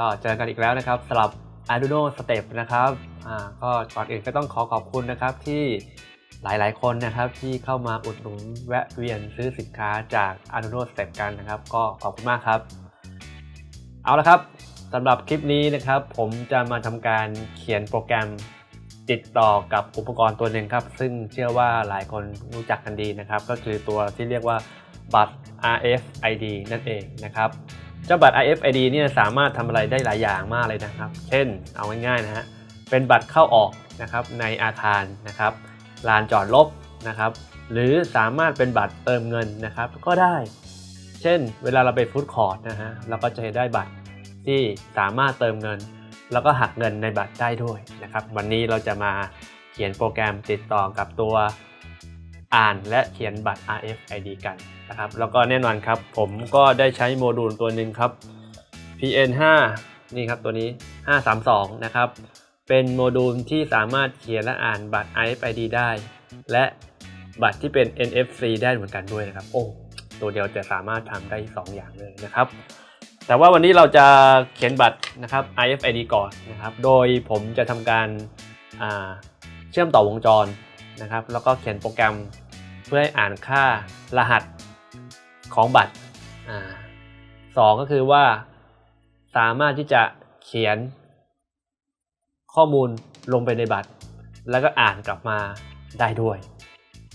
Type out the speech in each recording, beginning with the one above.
ก็เจอกันอีกแล้วนะครับสำหรับ Arduino Step นะครับอ่าก็ก่อนอื่นก็ต้องขอขอบคุณนะครับที่หลายๆ คนนะครับที่เข้ามาอุดหนุนแวะเวียนซื้อสินค้าจาก Arduino Step กันนะครับ ก็ขอบคุณมากครับ เอาละครับสำหรับคลิปนี้นะครับ ผมจะมาทำการเขียนโปรแกรมติดต่อกับอุปกรณ์ตัวหนึ่งครับ ซึ่งเชื่อว่าหลายคนรู้จักกันดีนะครับ ก็คือตัวที่เรียกว่าบัตร RFID นั่นเองนะครับ เจ้าบัตร RFID เนี่ยสามารถทำอะไรได้หลายอย่างมากเลยนะครับ เช่นเอาง่ายๆนะฮะเป็นบัตรเข้าออกนะครับในอาคารนะครับลานจอดรถนะครับหรือสามารถเป็นบัตรเติมเงินนะครับก็ได้ เช่น เวลาเราไปฟู้ดคอร์ทนะฮะเราก็จะได้บัตรที่สามารถเติมเงิน แล้วก็หักเงินในบัตรได้ด้วยนะครับ วันนี้เราจะมาเขียนโปรแกรมติดต่อกับตัวอ่านและเขียนบัตร RFID กัน นะครับแล้วก็แน่นอนครับ ผมก็ได้ใช้โมดูลตัวหนึ่งครับ PN5 นี่ครับตัวนี้ 532 นะครับ เป็นโมดูลที่สามารถเขียนและอ่านบัตร RFID ได้ และบัตรที่เป็น NFC ได้เหมือนกันด้วยนะครับ โอ้ตัวเดียวจะสามารถทำได้ 2 อย่างเลยนะครับ แต่ว่าวันนี้เราจะเขียนบัตรนะครับ RFID ก่อนนะครับ โดยผมจะทำการาเชื่อมต่อวงจรนะครับ แล้วก็เขียนโปรแกรมเพื่อให้อ่านค่ารหัส ของบัตรอสองก็คือว่าสามารถที่จะเขียนข้อมูลลงไปในบัตร แล้วก็อ่านกลับมาได้ด้วย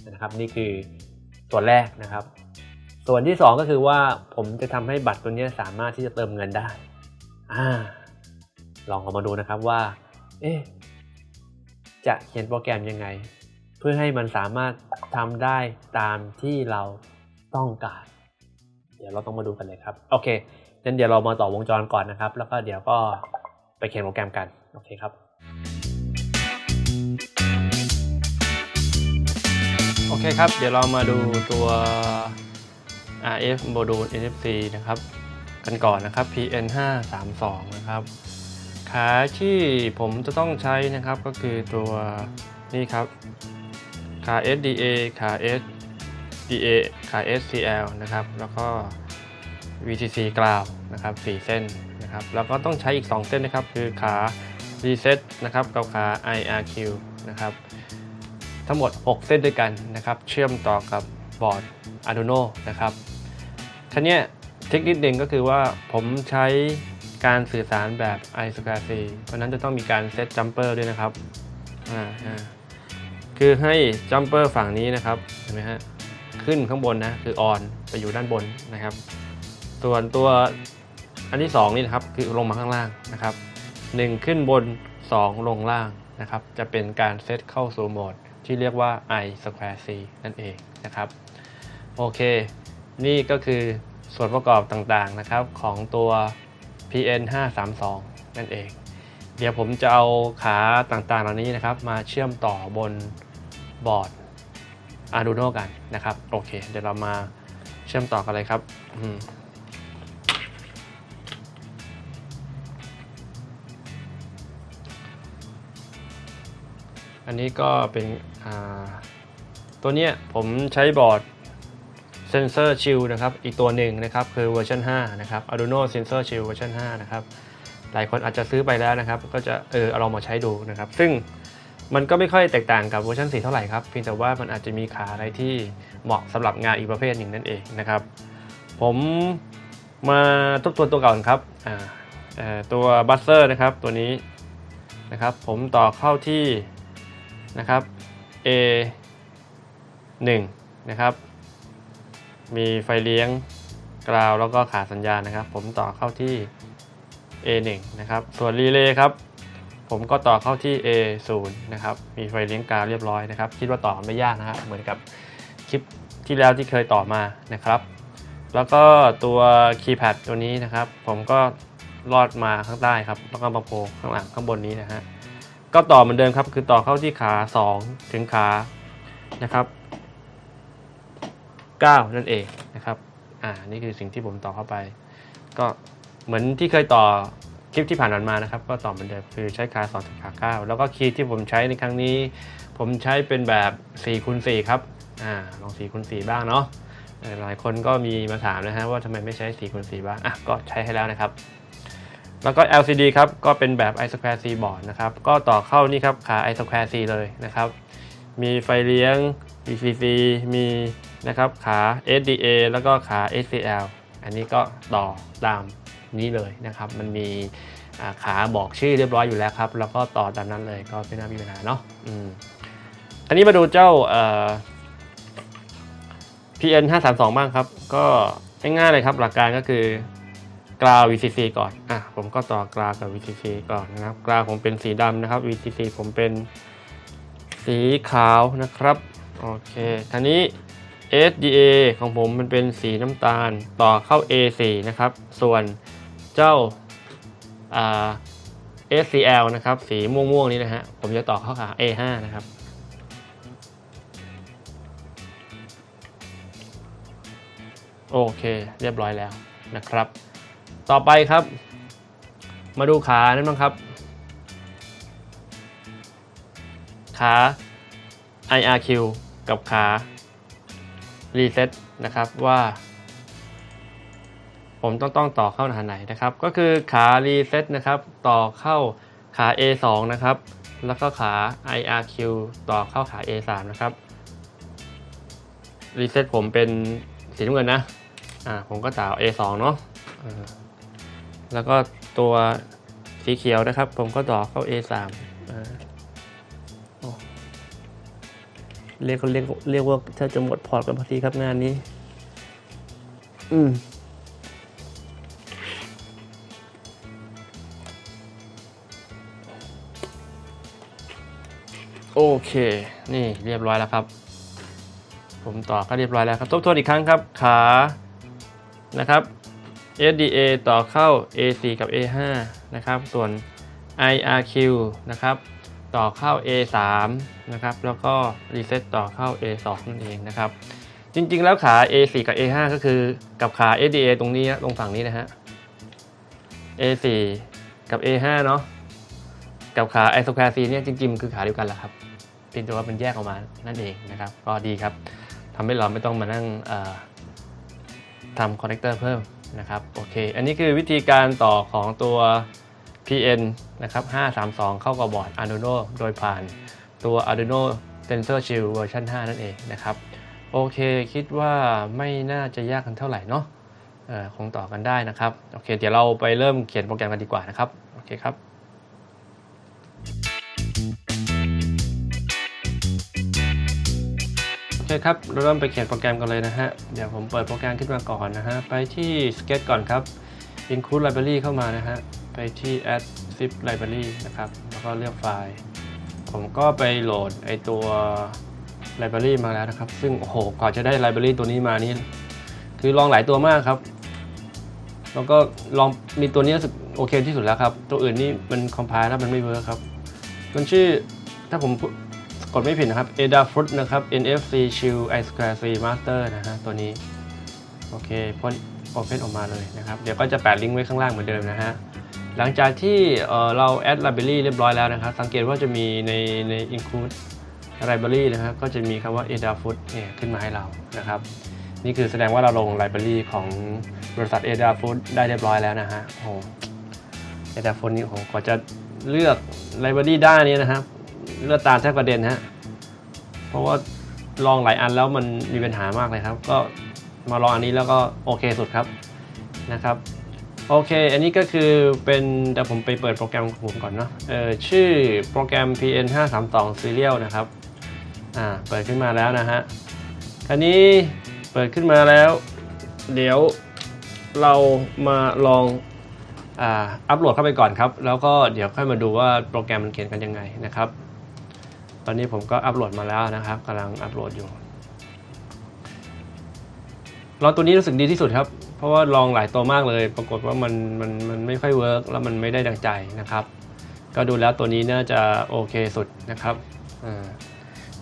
นะครับ นี่คือส่วนแรกนะครับ ส่วนที่ 2 ก็คือว่าผมจะทำให้บัตรตัวนี้สามารถที่จะเติมเงินได้อ่าลองเอามาดูนะครับว่า เอ๊ะจะเขียนโปรแกรมยังไง เพื่อให้มันสามารถทำได้ตามที่เราต้องการ ดี๋ยวเราต้องมาดูกันเลยครับโอเคงั้นเดี๋ยวเรามาต่อวงจรก่อนนะครับ แล้วก็เดี๋ยวก็ไปเขียนโปรแกรมกันโอเคครับโอเคครับ เดี๋ยวเรามาดูตัว RF Module NFC นะครับ กันก่อนนะครับ PN 5 3 2 นะครับ ขาที่ผมจะต้องใช้นะครับก็คือตัวนี่ครับ ขา SDA ขา S D A ขา SCL นะครับแล้วก็ VCC ground นะครับ4เส้นนะครับแล้วก็ต้องใช้อีก 2 เส้นนะครับ คือขา Reset นะครับกับขา IRQ นะครับทั้งหมด 6 เส้นด้วยกันนะครับเชื่อมต่อกับบอร์ด Arduino นะครับทีนี้เทคนิคหนึ่งก็คือว่าผมใช้การสื่อสารแบบ i s q c เพราะนั้นจะต้องมีการเซตจัมเปอร์ด้วยนะครับอ่าคือให้จัมเปอร์ฝั่งนี้นะครับเห็นไหมฮะ ขึ้นข้างบนนะคือ on ไปอยู่ด้านบนนะครับ ส่วนตัวอันที่ 2 นี่นะครับคือลงมาข้างล่างนะครับ 1 ขึ้นบน 2 ลงล่างนะครับ จะเป็นการเซตเข้าสู่โหมดที่เรียกว่า i square c นั่นเองนะครับ โอเค นี่ก็คือส่วนประกอบต่างๆนะครับของตัว PN 532นั่นเอง เดี๋ยวผมจะเอาขาต่างๆเหล่านี้นะครับ มาเชื่อมต่อบนบอร์ด Arduino กันนะครับโอเค เดี๋ยวเรามาเชื่อมต่อกันเลยครับอันนี้ก็เป็นตัวเนี้ยผมใช้บอร์ด Sensor Shield นะครับ อีกตัวหนึ่งนะครับคือเวอร์ชัน5นะครับ Arduino Sensor Shield เวอร์ชัน5นะครับ หลายคนอาจจะซื้อไปแล้วนะครับ ก็จะเออเอาลองมาใช้ดูนะครับ ซึ่ง มันก็ไม่ค่อยแตกต่างกับเวอร์ชัน4เท่าไหร่ครับ เพียงแต่ว่ามันอาจจะมีขาอะไรที่เหมาะสำหรับงานอีกประเภทหนึ่งนั่นเองนะครับ ผมมาทบทวนตัวเก่าก่อนครับตัวบัสเซอร์นะครับตัวนี้นะครับ ผมต่อเข้าที่นะครับ A 1นะครับ มีไฟเลี้ยงกราวแล้วก็ขาสัญญาณนะครับ ผมต่อเข้าที่ A1 นะครับ ส่วนรีเลย์ครับ ผมก็ต่อเข้าที่ A0 นะครับ มีไฟเลี้ยงกาวเรียบร้อยนะครับ คิดว่าต่อไม่ยากนะครับเหมือนกับคลิปที่แล้วที่เคยต่อมานะครับ แล้วก็ตัวคีย์แพดตัวนี้นะครับ ผมก็ลอดมาข้างใต้ครับ แล้วก็มาโผล่ข้างหลังข้างบนนี้นะฮะ ก็ต่อเหมือนเดิมครับ คือต่อเข้าที่ขา 2 ถึงขา นะครับ 9 นั่นเองนะครับ อ่า นี่คือสิ่งที่ผมต่อเข้าไป ก็เหมือนที่เคยต่อ คลิปที่ผ่านมานะครับ ก็ต่อเหมือนเดิมคือใช้ขา2ถึงขา 9 แล้วก็คีย์ที่ผมใช้ในครั้งนี้ ผมใช้เป็นแบบ4คูณ4ครับอ่าลอง4คูณ4บ้างเนาะหลายคนก็มีมาถามนะฮะว่าทำไมไม่ใช้4คูณ4บ้างอะก็ใช้ให้แล้วนะครับ แล้วก็ LCD ครับ ก็เป็นแบบ i square c board นะครับ ก็ต่อเข้านี่ครับขา i square c เลยนะครับ มีไฟเลี้ยง VCC มีนะครับขา SDA แล้วก็ขา SCL อันนี้ก็ต่อตาม นี้เลยนะครับ มันมีขาบอกชื่อเรียบร้อยอยู่แล้วครับ แล้วก็ต่อตามนั้นเลยก็ไม่น่ามีปัญหาเนาะอืมอันนี้มาดูเจ้า PN 532 บ้างครับ ก็ง่ายๆเลยครับหลักการก็คือกราว VCC ก่อน อะ ผมก็ต่อกราวกับ VCC ก่อนนะครับ กราวผมเป็นสีดำนะครับ VCC ผมเป็นสีขาวนะครับ โอเคทีนี้ SDA ของผมมันเป็นสีน้ำตาล ต่อเข้า A4 นะครับ ส่วน เจ้าอ่า SCL นะครับ สีม่วงๆนี้นะฮะ ผมจะต่อเข้าขา A5 นะครับ โอเค เรียบร้อยแล้วนะครับ ต่อไปครับ มาดูขานั่นบ้างครับ ขา IRQ กับขา Reset นะครับว่า ผมต้องต้องต่อเข้าทาไหนนะครับ ก็คือขา Reset นะครับ ต่อเข้าขา A2 นะครับ แล้วก็ขา IRQ ต่อเข้าขา A3 นะครับ Reset ผมเป็นสีน้ำเงินนะ อ่า ผมก็ต่อ A2 เนาะแล้วก็ตัวสีเขียวนะครับ ผมก็ต่อเข้า A3 อ่าเรียกเรียกเรียกว่าถ้าจะหมดพอร์ตกันพอดีครับงานนี้ อืม โอเค นี่เรียบร้อยแล้วครับ ผมต่อก็เรียบร้อยแล้วครับทบทวนอีกครั้งครับ ขานะครับ SDA ต่อเข้า AC กับ A5 นะครับ ส่วน IRQ นะครับ ต่อเข้า A3 นะครับ แล้วก็ Reset ต่อเข้า A2 นั่นเองนะครับ จริงๆ แล้วขา A4 กับ A5 ก็คือกับขา SDA ตรงนี้นะตรงฝั่งนี้นะฮะ A4 กับ A5 เนาะกับขา i square c เนี่ยจริงๆ มันคือขาเดียวกันแหละครับ พียงแต่ว่ามันแยกออกมานั่นเองนะครับก็ดีครับทำให้เราไม่ต้องมานั่งทำคอนเนคเตอร์เพิ่มนะครับโอเค อันนี้คือวิธีการต่อของตัว PN นะครับ 532 เข้ากับบอร์ด Arduino โดยผ่านตัว Arduino Tensor Shield เวอร์ชัน5 นั่นเองนะครับ โอเคคิดว่าไม่น่าจะยากกันเท่าไหร่เนาะคงต่อกันได้นะครับ โอเค เดี๋ยวเราไปเริ่มเขียนโปรแกรมกันดีกว่านะครับ โอเคครับ คครับ เราเริ่มไปเขียนโปรแกรมกันเลยนะฮะ เดี๋ยวผมเปิดโปรแกรมขึ้นมาก่อนนะฮะ ไปที่ Sketch ก่อนครับ include library เข้ามานะฮะ ไปที่ add zip library นะครับ แล้วก็เลือกไฟล์ ผมก็ไปโหลดไอตัว library มาแล้วนะครับ ซึ่งโอ้โหกว่าจะได้ library ตัวนี้มานี่ คือลองหลายตัวมากครับ แล้วก็ลองมีตัวนี้รู้สึกโอเคที่สุดแล้วครับ ตัวอื่นนี่มันคอมไพล์แล้วมันไม่เวิร์คครับ มันชื่อถ้าผม กดไม่ผิดนะครับ Ada Fruit นะครับ NFC Shield i Square C Master นะฮะตัวนี้ โอเคพ่น Open ออกมาเลยนะครับ เดี๋ยวก็จะแปะลิงก์ไว้ข้างล่างเหมือนเดิมนะฮะ หลังจากที่เเรา add library เรียบร้อยแล้วนะครับ สังเกตว่าจะมีในใน include library นะครับ ก็จะมีคำว่า Ada Fruit เนี่ยขึ้นมาให้เรานะครับ นี่คือแสดงว่าเราลง library ของบริษัท Ada Food ได้เรียบร้อยแล้วนะฮะโอ้ Ada Food นี่โอ้กว่าจะเลือก library ได้นนี้นะครับ เลือกตาแทบกระเด็นฮะ เพราะว่าลองหลายอันแล้วมันมีปัญหามากเลยครับ ก็มาลองอันนี้แล้วก็โอเคสุดครับนะครับโอเค อันนี้ก็คือเป็นเดี๋ยวผมไปเปิดโปรแกรมของผมก่อนเนาะเออชื่อโปรแกรม PN 5 3 2 Serial นะครับอ่าเปิดขึ้นมาแล้วนะฮะอันนี้เปิดขึ้นมาแล้ว เดี๋ยวเรามาลองอ่าอัปโหลดเข้าไปก่อนครับ แล้วก็เดี๋ยวค่อยมาดูว่าโปรแกรมมันเขียนกันยังไงนะครับ ตอนนี้ผมก็อัปโหลดมาแล้วนะครับกำลังอัปโหลดอยู่ลองตัวนี้รู้สึกดีที่สุดครับ เพราะว่าลองหลายตัวมากเลย ปรากฏว่ามันมันมันไม่ค่อยเวิร์กแล้วมันไม่ได้ดังใจนะครับ ก็ดูแล้วตัวนี้น่าจะโอเคสุดนะครับอ่า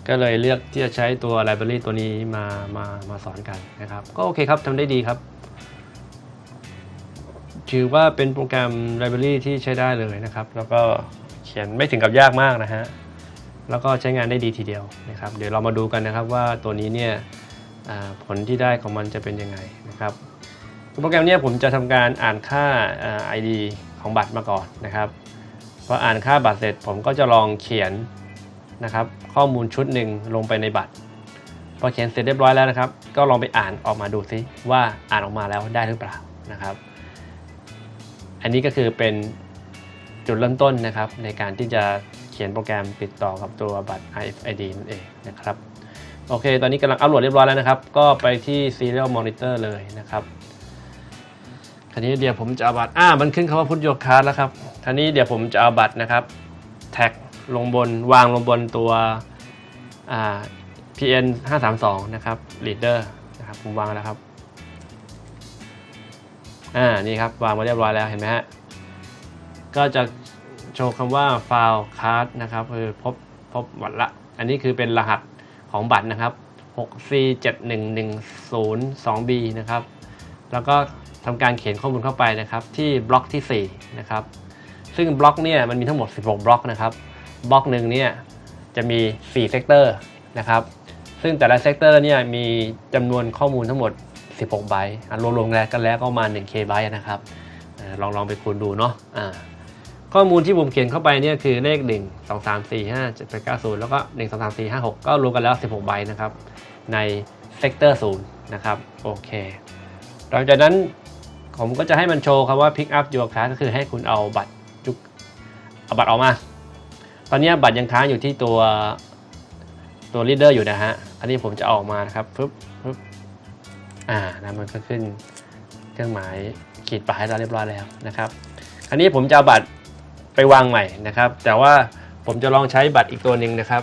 ก็เลยเลือกที่จะใช้ตัว library ตัวนี้มามามาสอนกันนะครับ ก็โอเคครับทำได้ดีครับ ถือว่าเป็นโปรแกรม library ที่ใช้ได้เลยนะครับ แล้วก็เขียนไม่ถึงกับยากมากนะฮะ แล้วก็ใช้งานได้ดีทีเดียวนะครับ เดี๋ยวเรามาดูกันนะครับว่าตัวนี้เนี่ยผลที่ได้ของมันจะเป็นยังไงนะครับโปรแกรมนี้ผมจะทำการอ่านค่า ID ของบัตรมาก่อนนะครับพออ่านค่าบัตรเสร็จผมก็จะลองเขียนนะครับข้อมูลชุดหนึ่งลงไปในบัตร พอเขียนเสร็จเรียบร้อยแล้วนะครับ ก็ลองไปอ่านออกมาดูซิว่าอ่านออกมาแล้วได้หรือเปล่านะครับ อันนี้ก็คือเป็นจุดเริ่มต้นนะครับในการที่จะ เขียนโปรแกรมติดต่อกับตัวบัตร RFID นั่นเองนะครับโอเค ตอนนี้กำลังอัปโหลดเรียบร้อยแล้วนะครับ ก็ไปที่ Serial Monitor เลยนะครับคราวนี้เดี๋ยวผมจะเอาบัตรอ่ามันขึ้นคำว่าพุทธโยคาร์แล้วครับคราวนี้เดี๋ยวผมจะเอาบัตรนะครับ แท็กลงบนวางลงบนตัวอ่า PN 532นะครับ Leader นะครับผมวางแล้วครับอ่านี่ครับวางมาเรียบร้อยแล้วเห็นไหมฮะก็จะ โชว์คำว่าไฟล์ card นะครับคือพบพบบัตรละ อันนี้คือเป็นรหัสของบัตรนะครับ 6C71102B นะครับ แล้วก็ทำการเขียนข้อมูลเข้าไปนะครับ ที่บล็อกที่ 4 นะครับ ซึ่งบล็อกเนี่ยมันมีทั้งหมด 16 บล็อกนะครับ บล็อกหนึ่งเนี่ยจะมี 4 เซกเตอร์นะครับ ซึ่งแต่ละเซกเตอร์เนี่ยมีจำนวนข้อมูลทั้งหมด 16 ไบต์อะรวมๆแลกันแล้วก็ประมาณ 1K ไบต์นะครับลองลองไปคูณดูเนาะ ข้อมูลที่ผมเขียนเข้าไปเนี่ยคือเลข 1 2 3 4 5 7 8 9 0 แล้วก็ 1 2 3 4 5 6 ก็รวมกันแล้ว 16ไบนะครับ ในเซกเตอร์0นะครับ โอเค หลังจากนั้นผมก็จะให้มันโชว์คำว่า pick up your card ก็คือให้คุณเอาบัตรจุกเอาบัตรออกมา ตอนนี้บัตรยังค้างอยู่ที่ตัวตัว leader อยู่นะฮะ อันนี้ผมจะออกมานะครับปึ๊บปึ๊บอ่านะมันก็ขึ้นเครื่องหมายขีดปลายเราเรียบร้อยแล้วนะครับ คราวนี้ผมจะเอาบัตร ไปวางใหม่นะครับ แต่ว่าผมจะลองใช้บัตรอีกตัวหนึ่งนะครับ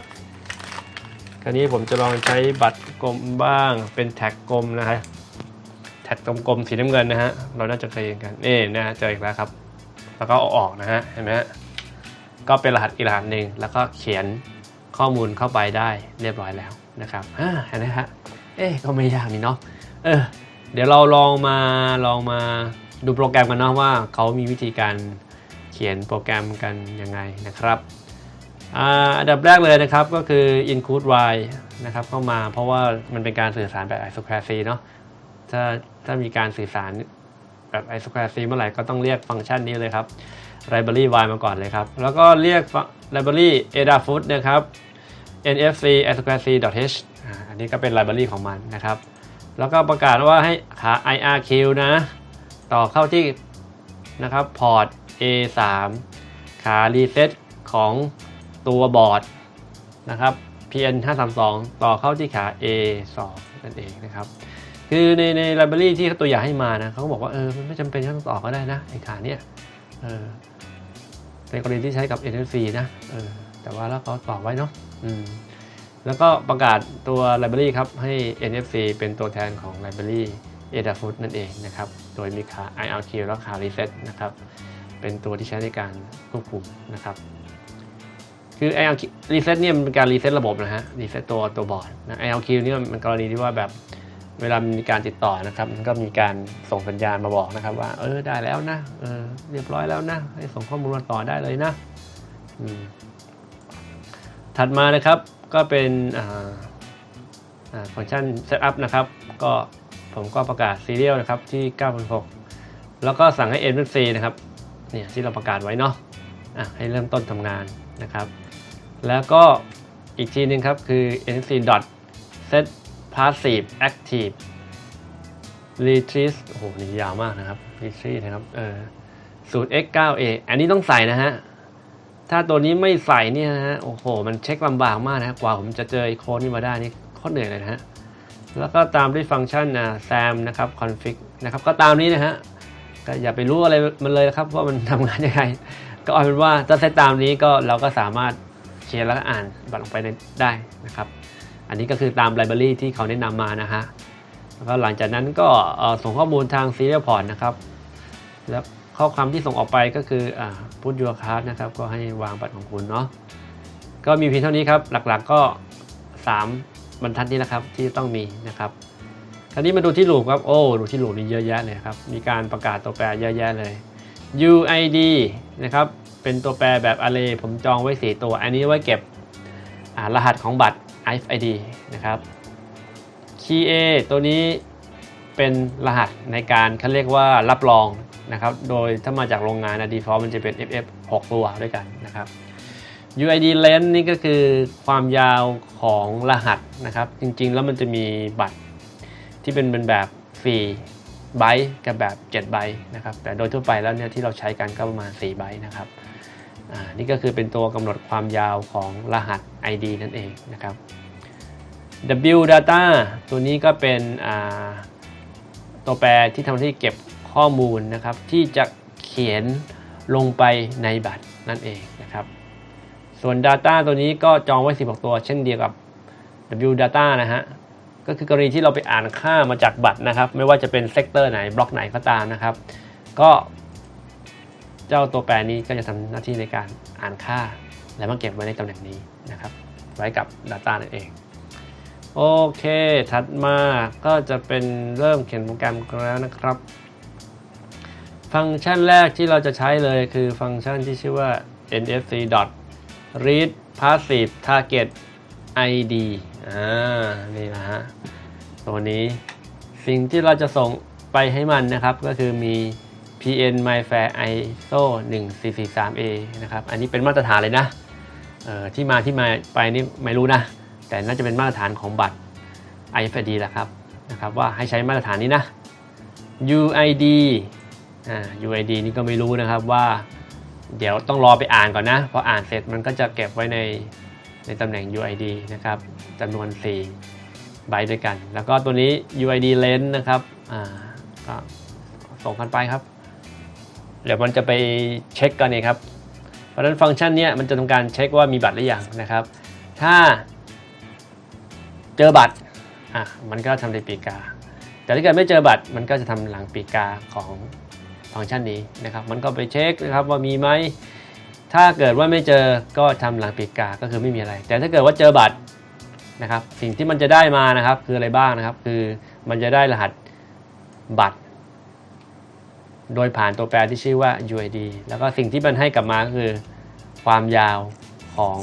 คราวนี้ผมจะลองใช้บัตรกลมบ้าง เป็นแท็กกลมนะฮะแท็กกลมๆสีน้ำเงินนะฮะเราน่าจะเคยเห็นกันนี่นะฮะเจออีกแล้วครับ แล้วก็เอาออกนะฮะเห็นไหมฮะก็เป็นรหัสอีกรหัสหนึ่งแล้วก็เขียนข้อมูลเข้าไปได้เรียบร้อยแล้วนะครับอ่าเห็นไหมฮะเอ๊ะก็ไม่ยากนี่เนาะเออเดี๋ยวเราลองมาลองมาดูโปรแกรมกันเนาะว่าเขามีวิธีการ ขียนโปรแกรมกันยังไงนะครับอันดับแรกเลยนะครับก็คือ include y นะครับเข้ามาเพราะว่ามันเป็นการสื่อสารแบบ isocracy เนาะถ้าถ้ามีการสื่อสารแบบ isocracy เมื่อไหร่ก็ต้องเรียกฟังก์ชันนี้เลยครับ library y มาก่อนเลยครับ แล้วก็เรียก library adafruit นะครับ nfc isocracy h อันนี้ก็เป็น library ของมันนะครับ แล้วก็ประกาศว่าให้หา irq นะ ต่อเข้าที่นะครับพอร์ต a3 ขา reset ของตัวบอร์ดนะครับ pn 532ต่อเข้าที่ขา a2 นั่นเองนะครับ คือในใน library ที่เขาตัวอย่างให้มานะเขาก็บอกว่าเออมันไม่จำเป็นต้องต่อก็ได้นะไอ้ขาเนี่ยเออในกรณีที่ใช้กับ NFC นะเออแต่ว่าแล้วก็ต่อไว้เนาะอืมแล้วก็ประกาศตัว library ครับ ให้ NFC เป็นตัวแทนของ library Adafruit นั่นเองนะครับ โดยมีขา IRQ และขา reset นะครับ เป็นตัวที่ใช้ในการควบคุมนะครับ คือ IRQ reset เนี่ยมันเป็นการ reset ระบบนะฮะ reset ตัวตัวบอร์ดนะ IRQ เนี่ยมันกรณีที่ว่าแบบเวลามีการติดต่อนะครับมันก็มีการส่งสัญญาณมาบอกนะครับ ว่า เออได้แล้วนะเออเรียบร้อยแล้วนะให้ส่งข้อมูลมาต่อได้เลยนะถัดมานะครับก็เป็นฟังก์ชัน setup นะครับ ก็ผมก็ประกาศ serial นะครับที่ 9.6แล้วก็สั่งให้ NFC นะครับ เนี่ยที่เราประกาศไว้เนาะอะให้เริ่มต้นทำงานนะครับ แล้วก็อีกทีหนึงครับคือ nc dot set passive active retrieve โอ้โหนี่ยาวมากนะครับ retrieve นะครับเออ 0x9a อันนี้ต้องใส่นะฮะ ถ้าตัวนี้ไม่ใส่เนี่ยนะฮะ โอ้โห มันเช็คลำบากมากนะกว่าผมจะเจอไอโค้ดนี้มาได้นี่โคตรเหนื่อยเลยนะฮะ แล้วก็ตามด้วยฟังก์ชันอ่า sam นะครับ config นะครับ ก็ตามนี้นะฮะ ก็อย่าไปรู้อะไรมันเลยนะครับ ว่ามันทำงานยังไง ก็เอาเป็นว่าถ้าเซตตามนี้ก็เราก็สามารถเขียนแล้วก็อ่านบัตรลงไปได้นะครับ อันนี้ก็คือตามไลบรารีที่เขาแนะนำมานะฮะแล้วก็หลังจากนั้นก็ส่งข้อมูลทาง serial port นะครับ แล้วข้อความที่ส่งออกไปก็คืออ่า put your card นะครับ ก็ให้วางบัตรของคุณเนาะก็มีเพียงเท่านี้ครับ หลักๆก็ 3 บรรทัดนี้นะครับที่ต้องมีนะครับ คราวนี้มาดูที่ลูปครับ โอ้ดูที่ลูปนี่เยอะแยะเลยครับ มีการประกาศตัวแปรเยอะแยะเลย UID นะครับ เป็นตัวแปรแบบ array ผมจองไว้ 4 ตัว อันนี้ไว้เก็บรหัสของบัตร FID นะครับ Key A ตัวนี้เป็นรหัสในการเขาเรียกว่ารับรองนะครับ โดยถ้ามาจากโรงงานนะ default มันจะเป็น FF 6 ตัวด้วยกันนะครับ UID length นี่ก็คือความยาวของรหัสนะครับ จริงๆ แล้วมันจะมีบัตร ที่เป็นเป็นแบบ4ไบต์กับแบบ7ไบต์นะครับแต่โดยทั่วไปแล้วเนี่ยที่เราใช้กันก็ประมาณ4ไบต์นะครับอ่านี่ก็คือเป็นตัวกำหนดความยาวของรหัส ID นั่นเองนะครับ W data ตัวนี้ก็เป็นอ่าตัวแปรที่ทำหน้าที่เก็บข้อมูลนะครับ ที่จะเขียนลงไปในบัตรนั่นเองนะครับ ส่วน Data ตัวนี้ก็จองไว้ 16 ตัวเช่นเดียวกับ W data นะฮะ ก็คือกรณีที่เราไปอ่านค่ามาจากบัตรนะครับ ไม่ว่าจะเป็นเซกเตอร์ไหนบล็อกไหนก็ตามนะครับ ก็เจ้าตัวแปรนี้ก็จะทำหน้าที่ในการอ่านค่า และมาเก็บไว้ในตำแหน่งนี้นะครับ ไว้กับ Data นั่นเองโอเค ถัดมาก็จะเป็นเริ่มเขียนโปรแกรมกันแล้วนะครับ ฟังก์ชันแรกที่เราจะใช้เลยคือฟังก์ชันที่ชื่อว่า nfc read passive target id อ่านี่นะฮะตัวนี้สิ่งที่เราจะส่งไปให้มันนะครับก็คือมี pn myfair iso 1443a นะครับอันนี้เป็นมาตรฐานเลยนะออที่มาที่มาไปนี่ไม่รู้นะ แต่น่าจะเป็นมาตรฐานของบัตร IFID แหละครับนะครับว่าให้ใช้มาตรฐานนี้นะ UID อ่า UID นี่ก็ไม่รู้นะครับว่า เดี๋ยวต้องรอไปอ่านก่อนนะพออ่านเสร็จมันก็จะเก็บไว้ใน ในตำแหน่ง UID นะครับจำนวน4ใบด้วยกัน แล้วก็ตัวนี้ UID length นะครับอ่าก็ส่งกันไปครับ เดี๋ยวมันจะไปเช็คกันเองครับ เพราะฉะนั้นฟังก์ชันนี้มันจะทำการเช็คว่ามีบัตรหรือยังนะครับ ถ้าเจอบัตรอะมันก็ทำในปีกา แต่ถ้าเกิดไม่เจอบัตรมันก็จะทำหลังปีกาของฟังก์ชันนี้นะครับ มันก็ไปเช็คนะครับว่ามีไหม ถ้าเกิดว่าไม่เจอก็ทำหลังปีกา ก็คือไม่มีอะไร แต่ถ้าเกิดว่าเจอบัตรนะครับ สิ่งที่มันจะได้มานะครับ คืออะไรบ้างนะครับ คือมันจะได้รหัสบัตร โดยผ่านตัวแปรที่ชื่อว่า UID แล้วก็สิ่งที่มันให้กลับมาก็คือความยาวของ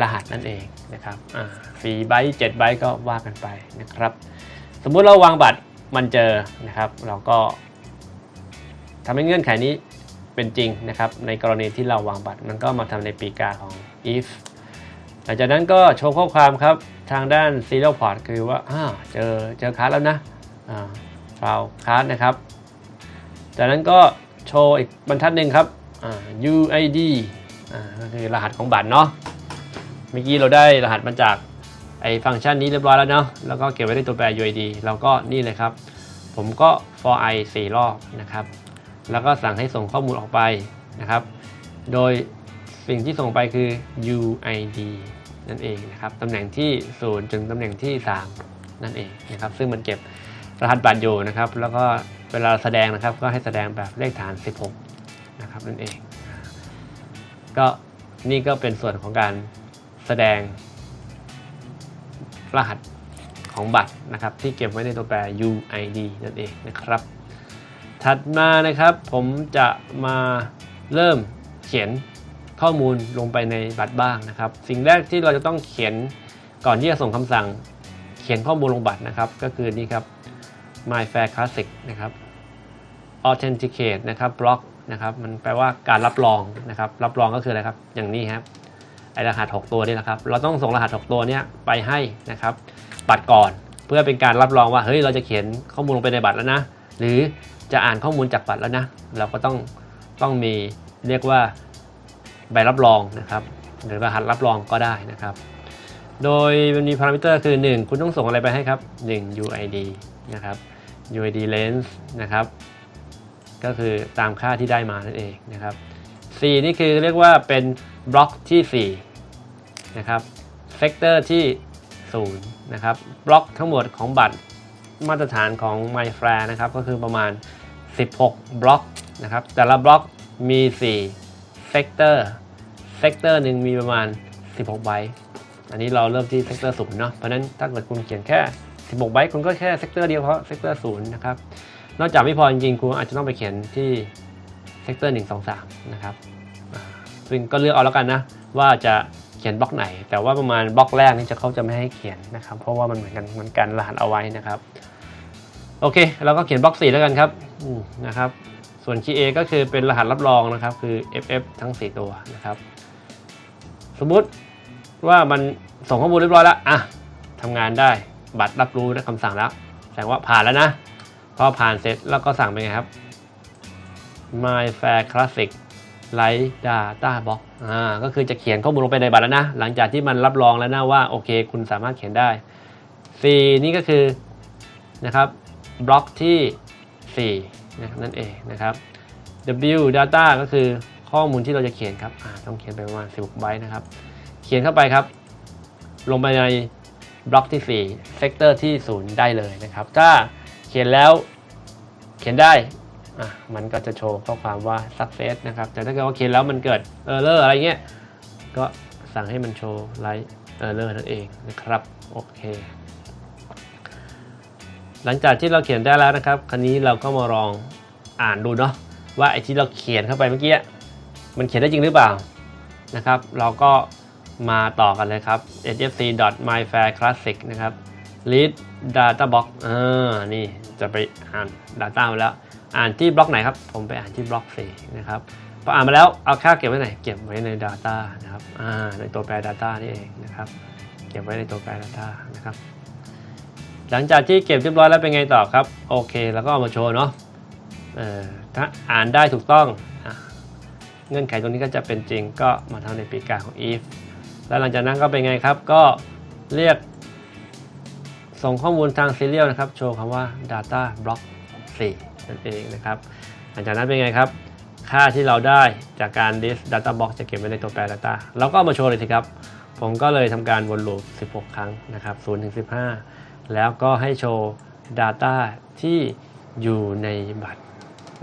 รหัสนั่นเองนะครับอ่าสี่ไบต์เจ็ดไบต์ก็ว่ากันไปนะครับ สมมุติเราวางบัตรมันเจอนะครับ เราก็ทำให้เงื่อนไขนี้ เป็นจริงนะครับในกรณีที่เราวางบัตร มันก็มาทำในปีกาของ if หลังจากนั้นก็โชว์ข้อความครับทางด้าน serial port คือว่าอ้าเจอเจอคัสแล้วนะอ่าฟาวคัสนะครับ จากนั้นก็โชว์อีกบรรทัดหนึ่งครับ UID ก็คือรหัสของบัตรเนาะเมื่อกี้เราได้รหัสมาจากไอ้ฟังก์ชันนี้เรียบร้อยแล้วเนาะแล้วก็เก็บไว้ในตัวแปร UID เราก็นี่เลยครับ ผมก็ for i 4 รอบนะครับ แล้วก็สั่งให้ส่งข้อมูลออกไปนะครับ โดยสิ่งที่ส่งไปคือ UID นั่นเองนะครับตำแหน่งที่ 0 ถึงตำแหน่งที่ 3 นั่นเองนะครับซึ่งมันเก็บรหัสบัตรอยู่นะครับ แล้วก็เวลาแสดงนะครับก็ให้แสดงแบบเลขฐาน 16 นะครับนั่นเอง ก็นี่ก็เป็นส่วนของการแสดงรหัสของบัตรนะครับที่เก็บไว้ในตัวแปร UID นั่นเองนะครับ ถัดมานะครับผมจะมาเริ่มเขียนข้อมูลลงไปในบัตรบ้างนะครับ สิ่งแรกที่เราจะต้องเขียนก่อนที่จะส่งคำสั่ง เขียนข้อมูลลงบัตรนะครับ ก็คือนี่ครับ my fair classic นะครับ authenticate นะครับบล็อกนะครับ มันแปลว่าการรับรองนะครับ รับรองก็คืออะไรครับ อย่างนี้ครับไอรหัส 6 ตัวนี่นะครับ เราต้องส่งรหัส 6 ตัวนี้ไปให้นะครับ บัตรก่อน เพื่อเป็นการรับรองว่า เฮ้ย เราจะเขียนข้อมูลลงไปในบัตรแล้วนะ หรือ จะอ่านข้อมูลจากบัตรแล้วนะ เราก็ต้องต้องมีเรียกว่าใบรับรองนะครับ หรือรหัสรับรองก็ได้นะครับ โดยมันมีพารามิเตอร์คือ 1 คุณต้องส่งอะไรไปให้ครับ 1 UID นะครับ UID length นะครับ ก็คือตามค่าที่ได้มานั่นเองนะครับ 4 นี่คือเรียกว่าเป็นบล็อกที่ 4 นะครับเซกเตอร์ที่ 0 นะครับ บล็อกทั้งหมดของบัตรมาตรฐานของ m y f r a นะครับ ก็คือประมาณ 16 บล็อกนะครับ แต่ละบล็อกมี 4 เซกเตอร์ เซกเตอร์หนึ่งมีประมาณ 16 ไบต์อันนี้เราเริ่มที่เซกเตอร์ศูนย์เนาะ เพราะนั้นถ้าเกิดคุณเขียนแค่ 16 ไบต์คุณก็แค่เซกเตอร์เดียวเพราะเซกเตอร์ศูนย์นะครับ นอกจากไม่พอจริงๆ คุณอาจจะต้องไปเขียนที่เซกเตอร์1 2 3นะครับ ซึ่งก็เลือกเอาแล้วกันนะ ว่าจะเขียนบล็อกไหน แต่ว่าประมาณบล็อกแรกนี่จะเขาจะไม่ให้เขียนนะครับ เพราะว่ามันเหมือนกันเหมือนกันรหัสเอาไว้นะครับ โอเคเราก็เขียนบล็อก4แล้วกันครับนะครับ ส่วน key A ก็คือเป็นรหัสรับรองนะครับ คือ FF ทั้ง 4 ตัวนะครับ สมมุติว่ามันส่งข้อมูลเรียบร้อยแล้วอะทำงานได้บัตรรับรู้ได้คำสั่งแล้วแสดงว่าผ่านแล้วนะพอผ่านเสร็จแล้วก็สั่งเป็นไงครับ My Fair Classic Light Data Box อ่า ก็คือจะเขียนข้อมูลลงไปในบัตรแล้วนะ หลังจากที่มันรับรองแล้วนะว่า โอเค คุณสามารถเขียนได้ C นี่ก็คือนะครับ บล็อกที่ 4 นะนั่นเองนะครับ W data ก็คือข้อมูลที่เราจะเขียนครับต้องเขียนไปประมาณ16ไบต์นะครับ เขียนเข้าไปครับ ลงไปในบล็อกที่ 4 เซกเตอร์ที่ 0 ได้เลยนะครับ ถ้าเขียนแล้วเขียนได้มันก็จะโชว์ข้อความว่า success นะครับ แต่ถ้าเกิดว่าเขียนแล้วมันเกิด error อะไรเงี้ย ก็สั่งให้มันโชว์ light error นั่นเองนะครับ โอเค หลังจากที่เราเขียนได้แล้วนะครับ คราวนี้เราก็มาลองอ่านดูเนาะว่าไอ้ที่เราเขียนเข้าไปเมื่อกี้มันเขียนได้จริงหรือเปล่านะครับ เราก็มาต่อกันเลยครับ hfc.myfairclassic นะครับ read data box อ่านี่จะไปอ่าน data มาแล้ว อ่านที่บล็อกไหนครับ ผมไปอ่านที่บล็อก4นะครับพออ่านมาแล้วเอาค่าเก็บไว้ไหน เก็บไว้ใน data นะครับ อ่า ในตัวแปร data นี่เองนะครับ เก็บไว้ในตัวแปร data นะครับ หลังจากที่เก็บเรียบร้อยแล้วเป็นไงต่อครับ โอเค แล้วก็เอามาโชว์เนาะถ้าอ่านได้ถูกต้อง เงื่อนไขตรงนี้ก็จะเป็นจริงก็มาทำในปีกาของ if แล้วหลังจากนั้นก็เป็นไงครับ ก็เรียกส่งข้อมูลทาง serial นะครับ โชว์คำว่า data block 4นั่นเองนะครับ หลังจากนั้นเป็นไงครับ ค่าที่เราได้จากการ list data box จะเก็บไว้ในตัวแปร data เราก็เอามาโชว์เลยสิครับ ผมก็เลยทำการวนลูป 16 ครั้งนะครับ0ถึง15 แล้วก็ให้โชว์ data ที่อยู่ในบัตร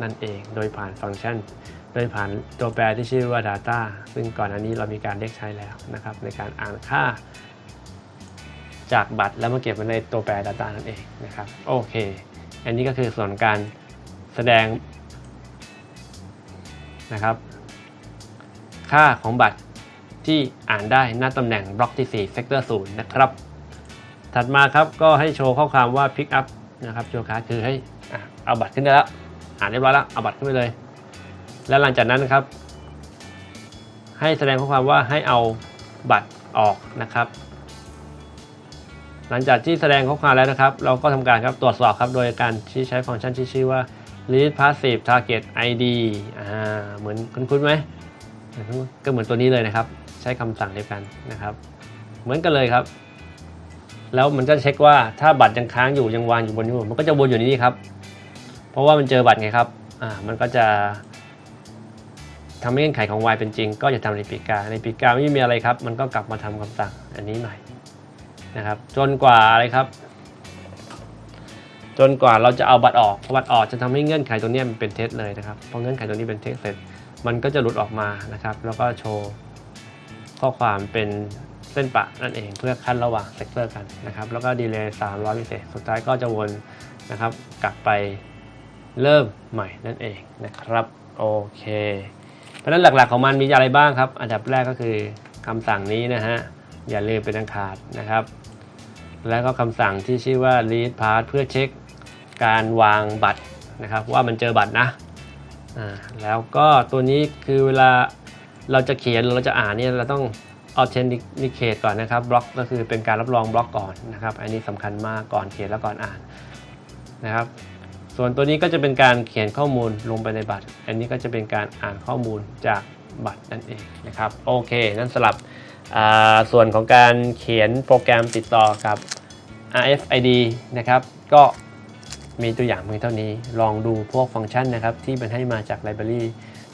นั่นเอง โดยผ่านฟังก์ชัน โดยผ่านตัวแปรที่ชื่อว่า data ซึ่งก่อนอันนี้เรามีการเรียกใช้แล้วนะครับ ในการอ่านค่า จากบัตรแล้วมาเก็บไว้ในตัวแปร data นั่นเองนะครับโอเค อันนี้ก็คือส่วนการแสดงนะครับ ค่าของบัตรที่อ่านได้หน้าตำแหน่งบล็อกที่4 sector 0นะครับ ถัดมาครับก็ให้โชว์ข้อความว่า pick up นะครับโชว์ค่าคือให้เอาบัตรขึ้นได้แล้วอ่านเรียบร้อยแล้วเอาบัตรขึ้นไปเลย แล้วหลังจากนั้นนะครับ ให้แสดงข้อความว่าให้เอาบัตรออกนะครับ หลังจากที่แสดงข้อความแล้วนะครับ เราก็ทำการครับตรวจสอบครับโดยการที่ใช้ฟังก์ชันที่ชื่อว่า read passive target id อ่าเหมือนคุ้นๆไหมก็เหมือนตัวนี้เลยนะครับ ใช้คำสั่งเดียวกันนะครับ เหมือนกันเลยครับ แล้วมันก็เช็คว่าถ้าบัตรยังค้างอยู่ยังวางอยู่บนนี้มันก็จะวนอยู่นนี้ครับ เพราะว่ามันเจอบัตรไงครับอ่ามันก็จะทำให้เงื่อนไขของ y เป็นจริง ก็จะทำในปีกาในปีกาไม่มีอะไรครับ มันก็กลับมาทำคำสั่งอันนี้ใหม่นะครับ จนกว่าอะไรครับ จนกว่าเราจะเอาบัตรออกพอบัตรออกจะทำให้เงื่อนไขตัวนี้มันเป็นเท็จเลยนะครับพอเงื่อนไขตัวนี้เป็นเท็จเสร็จมันก็จะหลุดออกมานะครับ แล้วก็โชว์ข้อความเป็น เส้นปะนั่นเองเพื่อขั้นระหว่างเซกเตอร์กันนะครับแล้วก็ดีเลย์300พิเศษสุดท้ายก็จะวนนะครับกลับไปเริ่มใหม่นั่นเองนะครับโอเค เพราะนั้นหลักๆของมันมีอะไรบ้างครับ อันดับแรกก็คือคำสั่งนี้นะฮะอย่าลืมเป็นอังขาดนะครับ แล้วก็คำสั่งที่ชื่อว่า read path เพื่อเช็คการวางบัตรนะครับ ว่ามันเจอบัตรนะอ่าแล้วก็ตัวนี้คือเวลาเราจะเขียนหรือเราจะอ่านเนี่ยเราต้อง authenticate ก่อนนะครับบล็อกก็คือเป็นการรับรองบล็อกก่อนนะครับ อันนี้สำคัญมากก่อนเขียนและก่อนอ่านนะครับ ส่วนตัวนี้ก็จะเป็นการเขียนข้อมูลลงไปในบัตร อันนี้ก็จะเป็นการอ่านข้อมูลจากบัตรนั่นเองนะครับโอเค นั่นสลับส่วนของการเขียนโปรแกรมติดต่อกับ RFID นะครับ ก็มีตัวอย่างเพียงเท่านี้ ลองดูพวกฟังก์ชันนะครับที่มันให้มาจากไลบรารี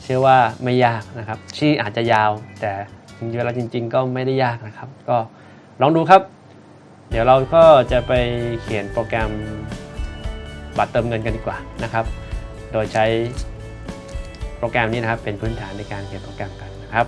เชื่อว่าไม่ยากนะครับ ชื่ออาจจะยาวแต่ จริงๆแล้วจริง ๆ ก็ไม่ได้ยากนะครับ ก็ลองดูครับ เดี๋ยวเราก็จะไปเขียนโปรแกรมบัตรเติมเงินกันดีกว่านะครับ โดยใช้โปรแกรมนี้นะครับเป็นพื้นฐานในการเขียนโปรแกรมกันนะครับ